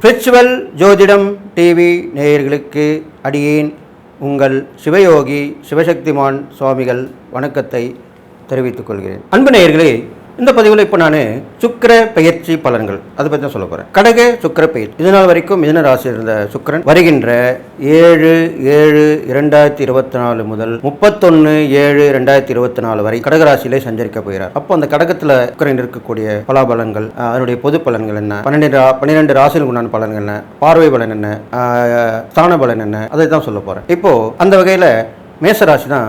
Spiritual ஜோதிடம் TV நேயர்களுக்கு அடியேன் உங்கள் சிவயோகி சிவசக்திமான் சுவாமிகள் வணக்கத்தை தெரிவித்துக் கொள்கிறேன். அன்பு நேயர்களே இந்த பதிவில் இப்போ நான் சுக்கிர பெயர்ச்சி பலன்கள் அதை பற்றி தான் சொல்ல போகிறேன் கடக சுக்கிர பெயர் இதனால் வரைக்கும் மிதன ராசி இருந்த சுக்கிரன் வருகின்ற ஏழு ஏழு இரண்டாயிரத்தி இருபத்தி நாலு முதல் முப்பத்தொன்று ஏழு ரெண்டாயிரத்தி இருபத்தி நாலு வரை கடகராசியிலே சஞ்சரிக்க போகிறார். அப்போ அந்த கடகத்தில் சுக்கிரன் இருக்கக்கூடிய பலாபலன்கள் அதனுடைய பொது பலன்கள் என்ன? பன்னெண்டு ரா- பன்னிரெண்டு ராசிகளுக்கு உண்டான பலன்கள் என்ன? பார்வை பலன் என்ன? ஸ்தான பலன் என்ன? அதை தான் சொல்ல போகிறேன் இப்போது அந்த வகையில் மேச ராசி தான்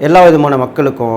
எல்லா விதமான மக்களுக்கும்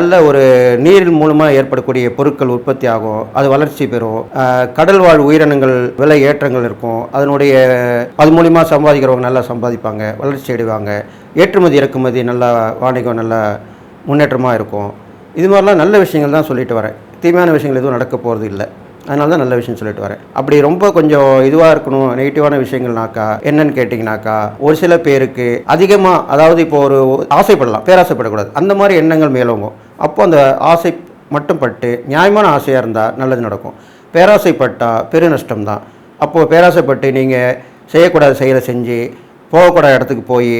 நல்ல ஒரு நீரின் மூலமாக ஏற்படக்கூடிய பொருட்கள் உற்பத்தி ஆகும் அது வளர்ச்சி பெறும். கடல் வாழ் உயிரினங்கள் விலை ஏற்றங்கள் இருக்கும். அதனுடைய அது மூலிமா சம்பாதிக்கிறவங்க நல்லா சம்பாதிப்பாங்க வளர்ச்சி அடைவாங்க. ஏற்றுமதி இறக்குமதி நல்லா வாணிகம் நல்லா முன்னேற்றமாக இருக்கும். இது மாதிரிலாம் நல்ல விஷயங்கள் தான் சொல்லிட்டு வரேன். தீமையான விஷயங்கள் எதுவும் நடக்க போகிறது இல்லை. அதனால தான் நல்ல விஷயம் சொல்லிட்டு வரேன். அப்படி ரொம்ப கொஞ்சம் இதுவாக இருக்கணும் நெகட்டிவான விஷயங்கள்னாக்கா என்னன்னு கேட்டிங்கனாக்கா ஒரு சில பேருக்கு அதிகமாக அதாவது இப்போ ஒரு ஆசைப்படலாம் பேராசைப்படக்கூடாது. அந்த மாதிரி எண்ணங்கள் மேலோங்கும். அப்போ அந்த ஆசை மட்டும் பட்டு நியாயமான ஆசையாக இருந்தால் நல்லது நடக்கும். பேராசைப்பட்டால் பெரு நஷ்டம் தான் அப்போது பேராசைப்பட்டு நீங்கள் செய்யக்கூடாத செயலை செஞ்சு போகக்கூடாத இடத்துக்கு போய்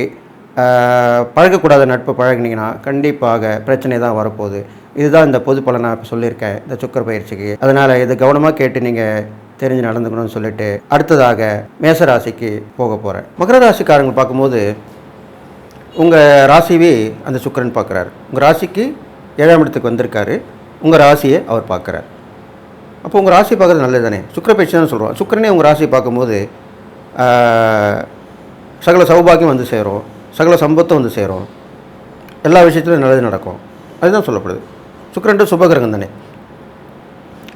பழகக்கூடாத நட்பு பழகுனீங்கன்னா கண்டிப்பாக பிரச்சனை தான் வரப்போகுது. இதுதான் இந்த பொது பலன் நான் இப்போ சொல்லியிருக்கேன் இந்த சுக்கர பயிற்சிக்கு. அதனால் இது கவனமாக கேட்டு நீங்கள் தெரிஞ்சு நடந்துக்கணும்னு சொல்லிட்டு அடுத்ததாக மேச ராசிக்கு போக போகிறேன் மகர ராசிக்காரங்க பார்க்கும்போது உங்கள் ராசிவே அந்த சுக்கரன் பார்க்குறாரு. உங்கள் ராசிக்கு ஏழாம் இடத்துக்கு வந்திருக்காரு. உங்கள் ராசியை அவர் பார்க்குறார். அப்போ உங்கள் ராசி பார்க்குறது நல்லது தானே சுக்கர பயிற்சி தான் சொல்கிறோம் சுக்கிரனே உங்கள் ராசியை பார்க்கும்போது சகல சௌபாகியம் வந்து சேரும். சகல சம்பத்தும் வந்து சேரும். எல்லா விஷயத்துலையும் நல்லது நடக்கும். அதுதான் சொல்லப்படுது. சுக்கிரன் சுபகிரகம் தானே?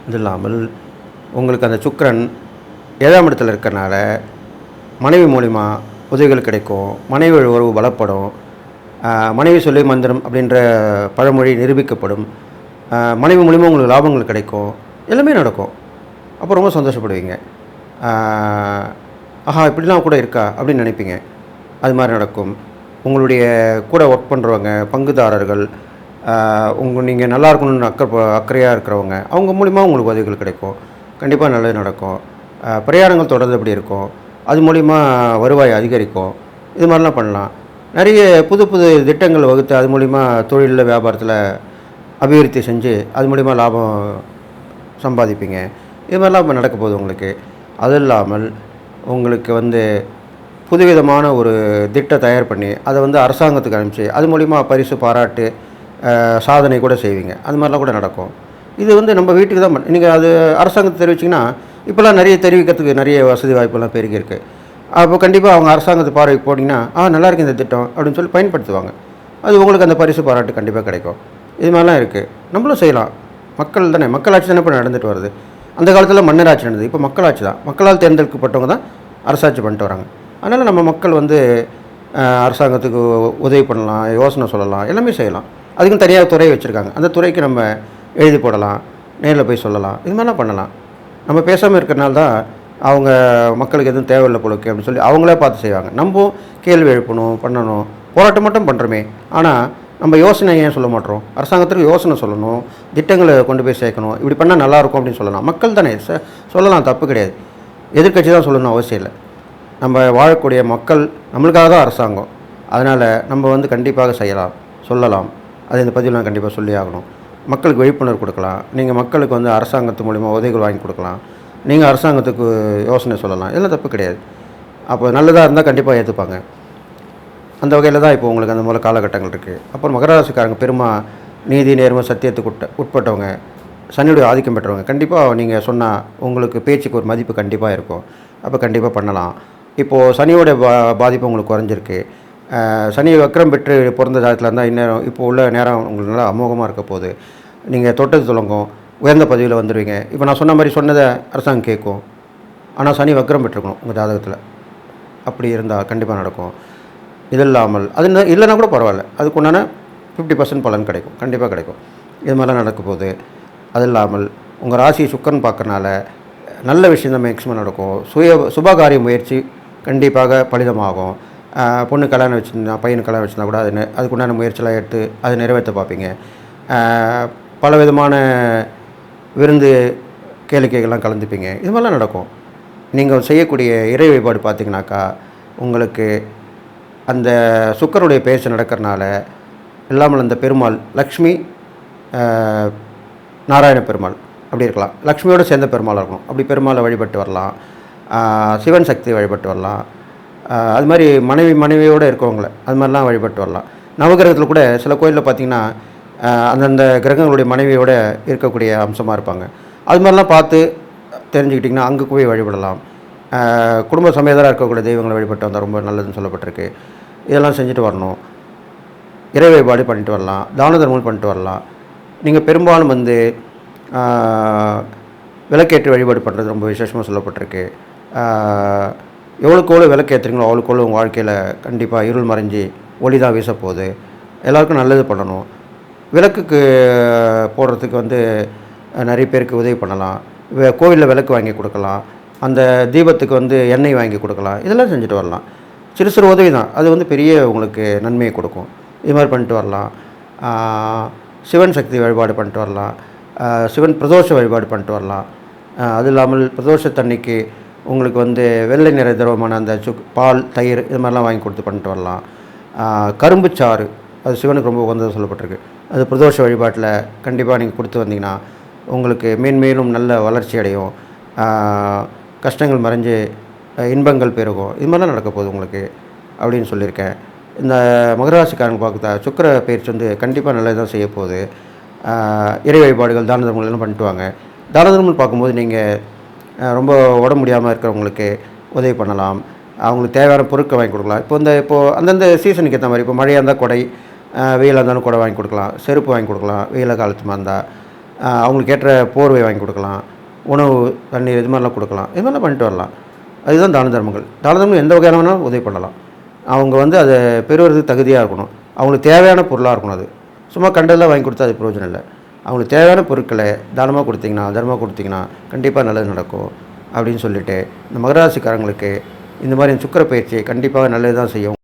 இது இல்லாமல் உங்களுக்கு அந்த சுக்கரன் ஏழாம் இடத்துல இருக்கிறனால மனைவி மூலிமா உதவிகள் கிடைக்கும். மனைவி உறவு பலப்படும். மனைவி சொல்லி மந்திரம் அப்படின்ற பழமொழி நிரூபிக்கப்படும். மனைவி மூலிமா உங்களுக்கு லாபங்கள் கிடைக்கும். எல்லாமே நடக்கும். அப்போ ரொம்ப சந்தோஷப்படுவீங்க. ஆஹா இப்படிலாம் கூட இருக்கா அப்படின்னு நினைப்பீங்க. அது மாதிரி நடக்கும். உங்களுடைய கூட ஒர்க் பண்ணுறவங்க பங்குதாரர்கள் உங்கள் நீங்கள் நல்லா இருக்கணும்னு அக்கறை அக்கறையாக இருக்கிறவங்க அவங்க மூலிமா உங்களுக்கு உதவிகள் கிடைக்கும். கண்டிப்பாக நல்லது நடக்கும். பிரயாணங்கள் தொடர்ந்து எப்படி இருக்கும். அது மூலிமா வருவாய் அதிகரிக்கும். இது மாதிரிலாம் பண்ணலாம். நிறைய புது புது திட்டங்கள் வகுத்து அது மூலிமா தொழிலில் வியாபாரத்தில் அபிவிருத்தி செஞ்சு அது மூலிமா லாபம் சம்பாதிப்பீங்க. இது மாதிரிலாம் இப்போ நடக்க போகுது உங்களுக்கு. அது இல்லாமல் உங்களுக்கு வந்து புதுவிதமான ஒரு திட்டம் தயார் பண்ணி அதை வந்து அரசாங்கத்துக்கு அனுப்பிச்சு அது மூலிமா பரிசு பாராட்டு சாதனை கூட செய்வீங்க. அது மாதிரிலாம் கூட நடக்கும். இது வந்து நம்ம வீட்டுக்கு தான் நீங்கள் அது அரசாங்கத்தை தெரிவிச்சிங்கன்னா இப்போல்லாம் நிறைய தெரிவிக்கிறதுக்கு நிறைய வசதி வாய்ப்பெல்லாம் பெருகி அப்போ கண்டிப்பாக அவங்க அரசாங்கத்து பார்வைக்கு போனீங்கன்னா ஆ நல்லாயிருக்கு இந்த திட்டம் அப்படின்னு சொல்லி பயன்படுத்துவாங்க. அது உங்களுக்கு அந்த பரிசு பாராட்டு கண்டிப்பாக கிடைக்கும். இது மாதிரிலாம் இருக்குது நம்மளும் செய்யலாம். மக்கள் தானே மக்களாட்சி தானே இப்போ நடந்துட்டு வருது. அந்த காலத்தில் மன்னராட்சி நடந்தது. இப்போ மக்களாட்சி தான். மக்களால் தேர்ந்தெடுக்கப்பட்டவங்க தான் அரசாட்சி பண்ணிட்டு வராங்க. அதனால் நம்ம மக்கள் வந்து அரசாங்கத்துக்கு உதவி பண்ணலாம் யோசனை சொல்லலாம் எல்லாமே செய்யலாம். அதுக்கும் தனியாக துறை வச்சுருக்காங்க. அந்த துறைக்கு நம்ம எழுதி போடலாம் நேரில் போய் சொல்லலாம். இது மாதிரிலாம் பண்ணலாம். நம்ம பேசாமல் இருக்கிறனால தான் அவங்க மக்களுக்கு எதுவும் தேவையில்லை போலுக்கு அப்படின்னு சொல்லி அவங்களே பார்த்து செய்வாங்க. நம்ம கேள்வி எழுப்பணும் பண்ணணும் போராட்டம் மட்டும் பண்ணுறோமே ஆனால் நம்ம யோசனை ஏன் சொல்ல மாட்டோம்? அரசாங்கத்துக்கு யோசனை சொல்லணும் திட்டங்களை கொண்டு போய் சேர்க்கணும் இப்படி பண்ணால் நல்லாயிருக்கும் அப்படின்னு சொல்லலாம். மக்கள் தானே ச- சொல்லலாம் தப்பு கிடையாது. எதிர்க்கட்சி தான் சொல்லணும் அவசியம் இல்லை. நம்ம வாழக்கூடிய மக்கள் நம்மளுக்காக தான் அரசாங்கம். அதனால் நம்ம வந்து கண்டிப்பாக செய்யலாம் சொல்லலாம். அது இந்த பதிவில் நான் கண்டிப்பாக சொல்லி ஆகணும். மக்களுக்கு விழிப்புணர்வு கொடுக்கலாம். நீங்கள் மக்களுக்கு வந்து அரசாங்கத்து மூலிமா உதவிகள் வாங்கி கொடுக்கலாம். நீங்கள் அரசாங்கத்துக்கு யோசனை சொல்லலாம். இதெல்லாம் தப்பு கிடையாது. அப்போ நல்லதாக இருந்தால் கண்டிப்பாக ஏற்றுப்பாங்க அந்த வகையில் தான் இப்போ உங்களுக்கு அந்த மூல காலகட்டங்கள் இருக்குது அப்புறம் மகராசிக்காரங்க பெருமா நீதி நேர்மை சத்தியத்துக்கு உட்ட உட்பட்டவங்க சனியுடைய ஆதிக்கம் பெற்றவங்க கண்டிப்பாக நீங்கள் சொன்னால் உங்களுக்கு பேச்சுக்கு ஒரு மதிப்பு கண்டிப்பாக இருக்கும். அப்போ கண்டிப்பாக பண்ணலாம். இப்போது சனியோட பா பாதிப்பு உங்களுக்கு குறைஞ்சிருக்கு. சனி வக்கரம் பெற்று பிறந்த காலத்தில் இருந்தால் இந்நேரம் இப்போ உள்ள நேரம் உங்களுக்கு நல்லா அமோகமாக இருக்க போகுது. நீங்கள் தொட்டது தொடங்கும் உயர்ந்த பதவியில் வந்துடுவீங்க இப்போ நான் சொன்ன மாதிரி சொன்னதை அரசாங்கம் கேட்கும். ஆனால் சனி வக்கரம் பெற்றுக்கணும் உங்கள் ஜாதகத்தில். அப்படி இருந்தால் கண்டிப்பாக நடக்கும். இது இல்லாமல் அது என்ன- இல்லைன்னா கூட பரவாயில்ல. அதுக்கு உண்டான ஃபிஃப்டி பர்சன்ட் பலன் கிடைக்கும். கண்டிப்பாக கிடைக்கும். இது மாதிரிலாம் நடக்க போகுது. அது இல்லாமல் உங்கள் ராசி சுக்கரன் பார்க்கறனால நல்ல விஷயம் தான் மேக்ஸிமம் நடக்கும். சுய சுபகாரிய முயற்சி கண்டிப்பாக பலிதமாகும். பொண்ணு கல்யாணம் வச்சுருந்தா பையனுக்கு கல்யாணம் வச்சுருந்தா கூட அது அதுக்குண்டான முயற்சியெல்லாம் எடுத்து அதை நிறைவேற்ற பார்ப்பீங்க. பல விதமான விருந்து கேளிக்கைகள்லாம் கலந்துப்பீங்க. இது மாதிரிலாம் நடக்கும். நீங்கள் செய்யக்கூடிய இறை வழிபாடு பார்த்தீங்கன்னாக்கா உங்களுக்கு அந்த சுக்கருடைய பேச்சு நடக்கிறனால இல்லாமல் அந்த பெருமாள் லக்ஷ்மி நாராயண பெருமாள் அப்படி இருக்கலாம். லக்ஷ்மியோடு சேர்ந்த பெருமாள் இருக்கணும் அப்படி பெருமாளை வழிபட்டு வரலாம். சிவன் சக்தி வழிபட்டு வரலாம். அது மாதிரி மனைவி மனைவியோடு இருக்கவங்கள அது மாதிரிலாம் வழிபட்டு வரலாம். நவகிரகத்தில் கூட சில கோயிலில் பார்த்தீங்கன்னா அந்தந்த கிரகங்களுடைய மனைவியோட இருக்கக்கூடிய அம்சமாக இருப்பாங்க. அது மாதிரிலாம் பார்த்து தெரிஞ்சுக்கிட்டிங்கன்னா அங்கே போய் வழிபடலாம். குடும்ப சமேதராக இருக்கக்கூடிய தெய்வங்களை வழிபட்டு வந்தால் ரொம்ப நல்லதுன்னு சொல்லப்பட்டிருக்கு. இதெல்லாம் செஞ்சுட்டு வரணும். இறை வழிபாடு பண்ணிட்டு வரலாம். தான தர்மங்கள் பண்ணிட்டு வரலாம். நீங்கள் பெரும்பாலும் வந்து ஆஹ், விளக்கேற்றி வழிபாடு பண்ணுறது ரொம்ப விசேஷமாக சொல்லப்பட்டிருக்கு. எவ்வளோக்கு எவ்வளோ விளக்கேற்றுறீங்களோ அவ்வளோக்கு எவ்வளோ உங்கள் வாழ்க்கையில் கண்டிப்பாக இருள் மறைஞ்சி ஒளி தான் வீசப்போகுது. போகுது எல்லாருக்கும் நல்லது பண்ணணும். விளக்குக்கு போடுறதுக்கு வந்து நிறைய பேருக்கு உதவி பண்ணலாம். கோவிலில் விளக்கு வாங்கி கொடுக்கலாம். அந்த தீபத்துக்கு வந்து எண்ணெய் வாங்கி கொடுக்கலாம். இதெல்லாம் செஞ்சுட்டு வரலாம். சிறு சிறு உதவி தான். அது வந்து பெரிய உங்களுக்கு நன்மையை கொடுக்கும். இது மாதிரி பண்ணிட்டு வரலாம். சிவன் சக்தி வழிபாடு பண்ணிட்டு வரலாம். சிவன் பிரதோஷ வழிபாடு பண்ணிட்டு வரலாம். அது இல்லாமல் பிரதோஷத்தன்னைக்கு உங்களுக்கு வந்து வெள்ளை நிற திரவமான அந்த சுக் பால் தயிர் இது மாதிரிலாம் வாங்கி கொடுத்து பண்ணிட்டு வரலாம். கரும்பு கரும்புச்சாறு. அது சிவனுக்கு ரொம்ப உகந்தது சொல்லப்பட்டிருக்கு. அது பிரதோஷ வழிபாட்டில் கண்டிப்பாக நீங்கள் கொடுத்து வந்தீங்கன்னா உங்களுக்கு மேன்மேலும் நல்ல வளர்ச்சி அடையும். கஷ்டங்கள் மறைஞ்சு இன்பங்கள் பெருகும். இது மாதிரிலாம் நடக்க போகுது உங்களுக்கு அப்படின்னு சொல்லியிருக்கேன். இந்த மகராசிக்காரங்க பார்க்குறதா சுக்கிர பயிற்சி வந்து கண்டிப்பாக நல்லது தான் செய்ய போகுது. இறை வழிபாடுகள் தான தர்மங்கள் எல்லாம் பண்ணிட்டு வாங்க. தான தர்மங்கள் பார்க்கும்போது நீங்கள் ரொம்ப உடம்பு முடியாமல் இருக்கிறவங்களுக்கு உதவி பண்ணலாம். அவங்களுக்கு தேவையான பொருட்கள் வாங்கி கொடுக்கலாம். இப்போ இந்த இப்போது அந்தந்த சீசனுக்கு ஏற்ற மாதிரி இப்போ மழையாக இருந்தால் கொடை வெயிலாக இருந்தாலும் கூட வாங்கி கொடுக்கலாம் செருப்பு வாங்கி கொடுக்கலாம் வெயில காலத்துமா இருந்தால் அவங்களுக்கு ஏற்ற போர்வை வாங்கி கொடுக்கலாம் உணவு தண்ணீர் இது மாதிரிலாம் கொடுக்கலாம் இது மாதிரிலாம் பண்ணிட்டு வரலாம். அதுதான் தான தர்மங்கள். தான தர்மம் எந்த வகையான வேணாலும் உதவி பண்ணலாம். அவங்க வந்து அதை பெறுவதுக்கு தகுதியாக இருக்கணும். அவங்களுக்கு தேவையான பொருளாக இருக்கணும் அது. சும்மா கண்டதெல்லாம் வாங்கி கொடுத்தா அது பிரயோஜனம் இல்லை. அவங்களுக்கு தேவையான பொருட்களை தானமாக கொடுத்தீங்கன்னா தர்மமாக கொடுத்தீங்கன்னா கண்டிப்பாக நல்லது நடக்கும் அப்படின்னு சொல்லிட்டு இந்த மகராசிக்காரங்களுக்கு இந்த மாதிரி சுக்கர பயிற்சி கண்டிப்பாக நல்லது தான் செய்யும்.